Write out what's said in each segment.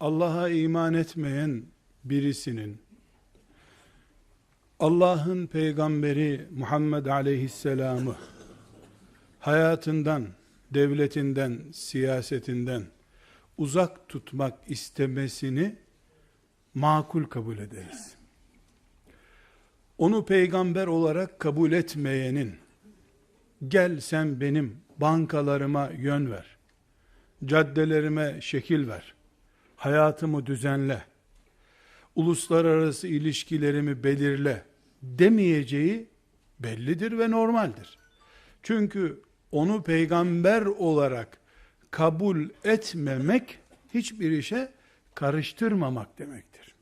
Allah'a iman etmeyen birisinin Allah'ın peygamberi Muhammed aleyhisselamı hayatından, devletinden, siyasetinden uzak tutmak istemesini makul kabul ederiz. Onu peygamber olarak kabul etmeyenin gel sen benim bankalarıma yön ver. Caddelerime şekil ver. Hayatımı düzenle. Uluslararası ilişkilerimi belirle demeyeceği bellidir ve normaldir. Çünkü onu peygamber olarak kabul etmemek hiçbir işe karıştırmamak demektir.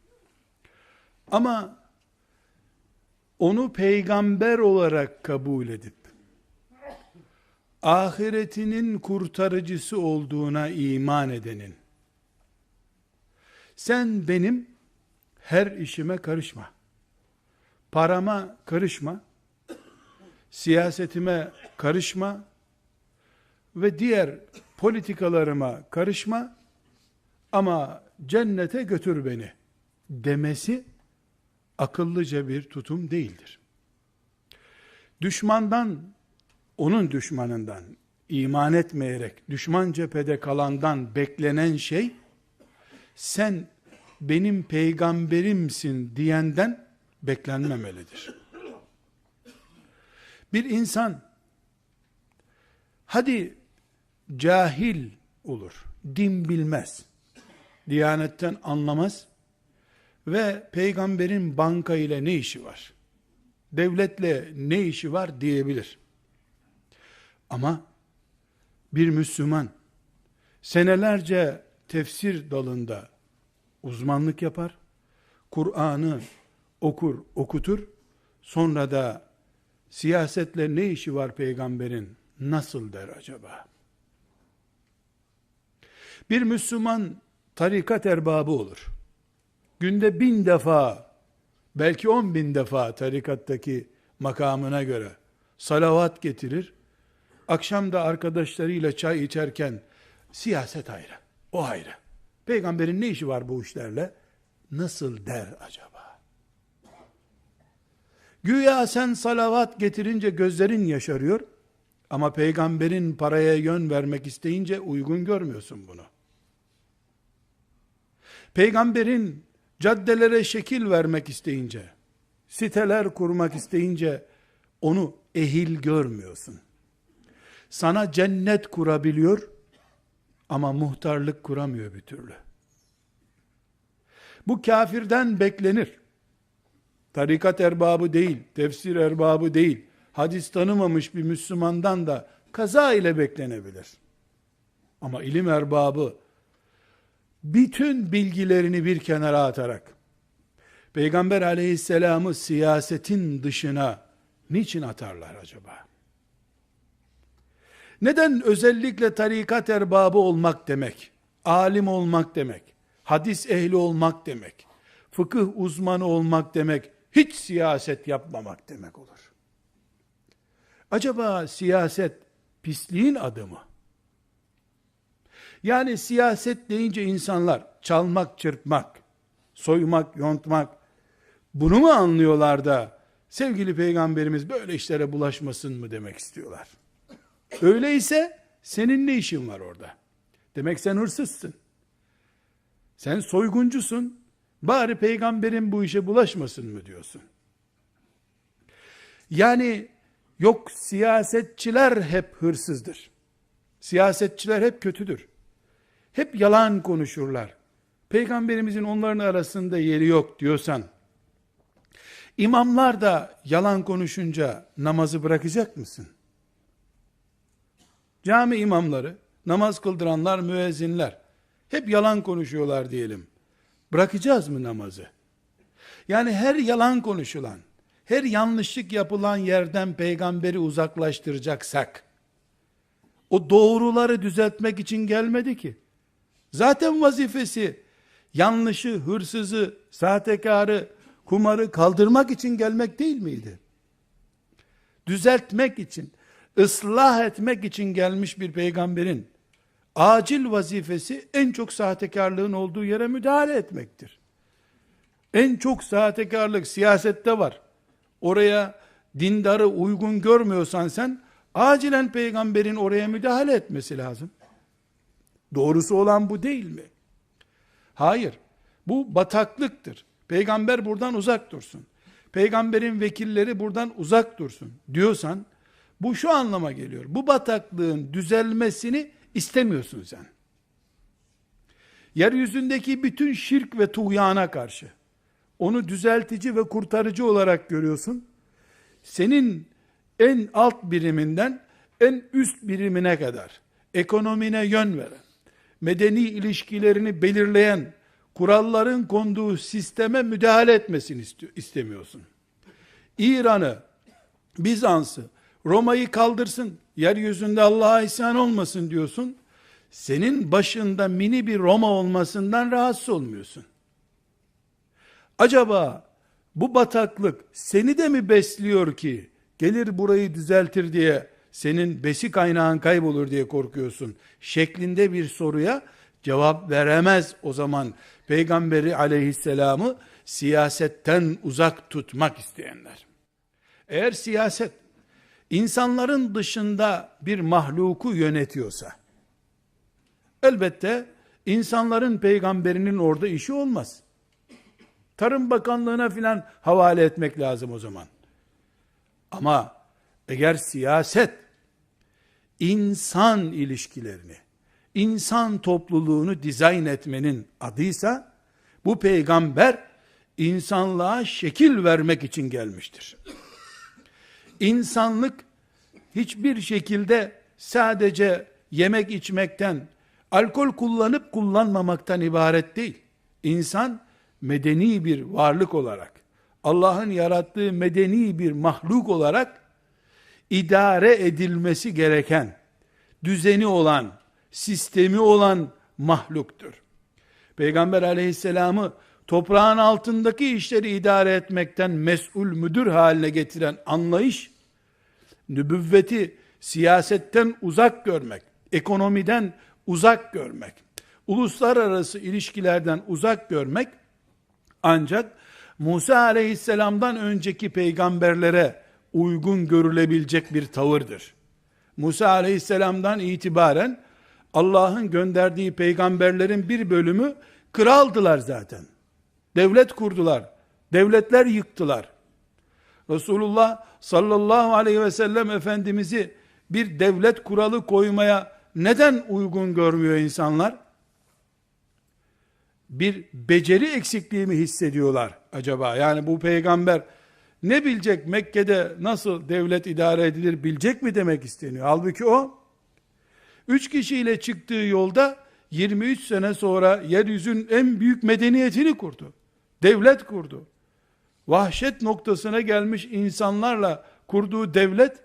Ama onu peygamber olarak kabul edip ahiretinin kurtarıcısı olduğuna iman edenin sen benim her işime karışma. Parama karışma. Siyasetime karışma ve diğer politikalarıma karışma ama cennete götür beni demesi akıllıca bir tutum değildir. Düşmandan, onun düşmanından, iman etmeyerek düşman cephede kalandan beklenen şey, sen benim peygamberimsin diyenden beklenmemelidir. Bir insan, hadi cahil olur, din bilmez, diyanetten anlamaz ve peygamberin banka ile ne işi var? Devletle ne işi var diyebilir. Ama bir Müslüman senelerce tefsir dalında uzmanlık yapar, Kur'an'ı okur, okutur, sonra da siyasetle ne işi var peygamberin nasıl der acaba? Bir Müslüman tarikat erbabı olur. Günde bin defa, belki on bin defa tarikattaki makamına göre salavat getirir. Akşam da arkadaşlarıyla çay içerken siyaset ayrı, o ayrı. Peygamberin ne işi var bu işlerle? Nasıl der acaba? Güya sen salavat getirince gözlerin yaşarıyor ama peygamberin paraya yön vermek isteyince uygun görmüyorsun bunu. Peygamberin caddelere şekil vermek isteyince, siteler kurmak isteyince onu ehil görmüyorsun. Sana cennet kurabiliyor ama muhtarlık kuramıyor bir türlü. Bu kafirden beklenir. Tarikat erbabı değil, tefsir erbabı değil, hadis tanımamış bir Müslümandan da kaza ile beklenebilir. Ama ilim erbabı bütün bilgilerini bir kenara atarak Peygamber aleyhisselamı siyasetin dışına niçin atarlar acaba? Neden özellikle tarikat erbabı olmak demek, alim olmak demek, hadis ehli olmak demek, fıkıh uzmanı olmak demek, hiç siyaset yapmamak demek olur. Acaba siyaset pisliğin adı mı? Yani siyaset deyince insanlar çalmak, çırpmak, soymak, yontmak bunu mu anlıyorlar da sevgili peygamberimiz böyle işlere bulaşmasın mı demek istiyorlar. Öyleyse senin ne işin var orada? Demek sen hırsızsın. Sen soyguncusun. Bari peygamberin bu işe bulaşmasın mı diyorsun? Yani yok siyasetçiler hep hırsızdır. Siyasetçiler hep kötüdür. Hep yalan konuşurlar. Peygamberimizin onların arasında yeri yok diyorsan, imamlar da yalan konuşunca namazı bırakacak mısın? Cami imamları, namaz kıldıranlar, müezzinler, hep yalan konuşuyorlar diyelim. Bırakacağız mı namazı? Yani her yalan konuşulan, her yanlışlık yapılan yerden peygamberi uzaklaştıracaksak, o doğruları düzeltmek için gelmedi ki. Zaten vazifesi yanlışı, hırsızı, sahtekarı, kumarı kaldırmak için gelmek değil miydi? Düzeltmek için, ıslah etmek için gelmiş bir peygamberin acil vazifesi en çok sahtekarlığın olduğu yere müdahale etmektir. En çok sahtekarlık siyasette var. Oraya dindarı uygun görmüyorsan sen acilen peygamberin oraya müdahale etmesi lazım. Doğrusu olan bu değil mi? Hayır. Bu bataklıktır. Peygamber buradan uzak dursun. Peygamberin vekilleri buradan uzak dursun diyorsan bu şu anlama geliyor. Bu bataklığın düzelmesini istemiyorsun sen. Yeryüzündeki bütün şirk ve tuğyana karşı onu düzeltici ve kurtarıcı olarak görüyorsun. Senin en alt biriminden en üst birimine kadar ekonomine yön veren, medeni ilişkilerini belirleyen kuralların konduğu sisteme müdahale etmesini istemiyorsun. İran'ı, Bizans'ı, Roma'yı kaldırsın, yeryüzünde Allah'a isyan olmasın diyorsun. Senin başında mini bir Roma olmasından rahatsız olmuyorsun. Acaba bu bataklık seni de mi besliyor ki gelir burayı düzeltir diye senin besi kaynağın kaybolur diye korkuyorsun şeklinde bir soruya cevap veremez o zaman peygamberi aleyhisselamı siyasetten uzak tutmak isteyenler. Eğer siyaset insanların dışında bir mahluku yönetiyorsa elbette insanların peygamberinin orada işi olmaz. Tarım Bakanlığı'na filan havale etmek lazım o zaman. Ama eğer siyaset insan ilişkilerini, insan topluluğunu dizayn etmenin adıysa bu peygamber insanlığa şekil vermek için gelmiştir. İnsanlık hiçbir şekilde sadece yemek içmekten, alkol kullanıp kullanmamaktan ibaret değil. İnsan medeni bir varlık olarak, Allah'ın yarattığı medeni bir mahluk olarak idare edilmesi gereken, düzeni olan, sistemi olan mahluktur. Peygamber aleyhisselamı toprağın altındaki işleri idare etmekten mesul müdür haline getiren anlayış, nübüvveti siyasetten uzak görmek, ekonomiden uzak görmek, uluslararası ilişkilerden uzak görmek, ancak Musa aleyhisselamdan önceki peygamberlere uygun görülebilecek bir tavırdır. Musa aleyhisselamdan itibaren Allah'ın gönderdiği peygamberlerin bir bölümü kraldılar zaten. Devlet kurdular. Devletler yıktılar. Resulullah sallallahu aleyhi ve sellem Efendimiz'i bir devlet kuralı koymaya neden uygun görmüyor insanlar? Bir beceri eksikliği mi hissediyorlar acaba? Yani bu peygamber ne bilecek Mekke'de nasıl devlet idare edilir bilecek mi demek isteniyor. Halbuki o, üç kişiyle çıktığı yolda 23 sene sonra yeryüzün en büyük medeniyetini kurdu. Devlet kurdu. Vahşet noktasına gelmiş insanlarla kurduğu devlet,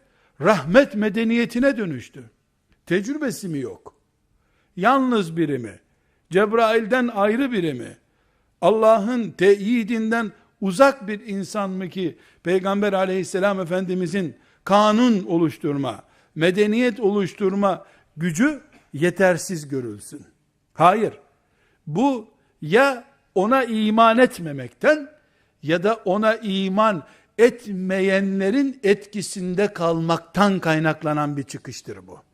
rahmet medeniyetine dönüştü. Tecrübesi mi yok? Yalnız biri mi? Cebrail'den ayrı biri mi? Allah'ın teyidinden uzak bir insan mı ki Peygamber aleyhisselam efendimizin kanun oluşturma, medeniyet oluşturma gücü yetersiz görülsün. Hayır. Bu ya ona iman etmemekten ya da ona iman etmeyenlerin etkisinde kalmaktan kaynaklanan bir çıkıştır bu.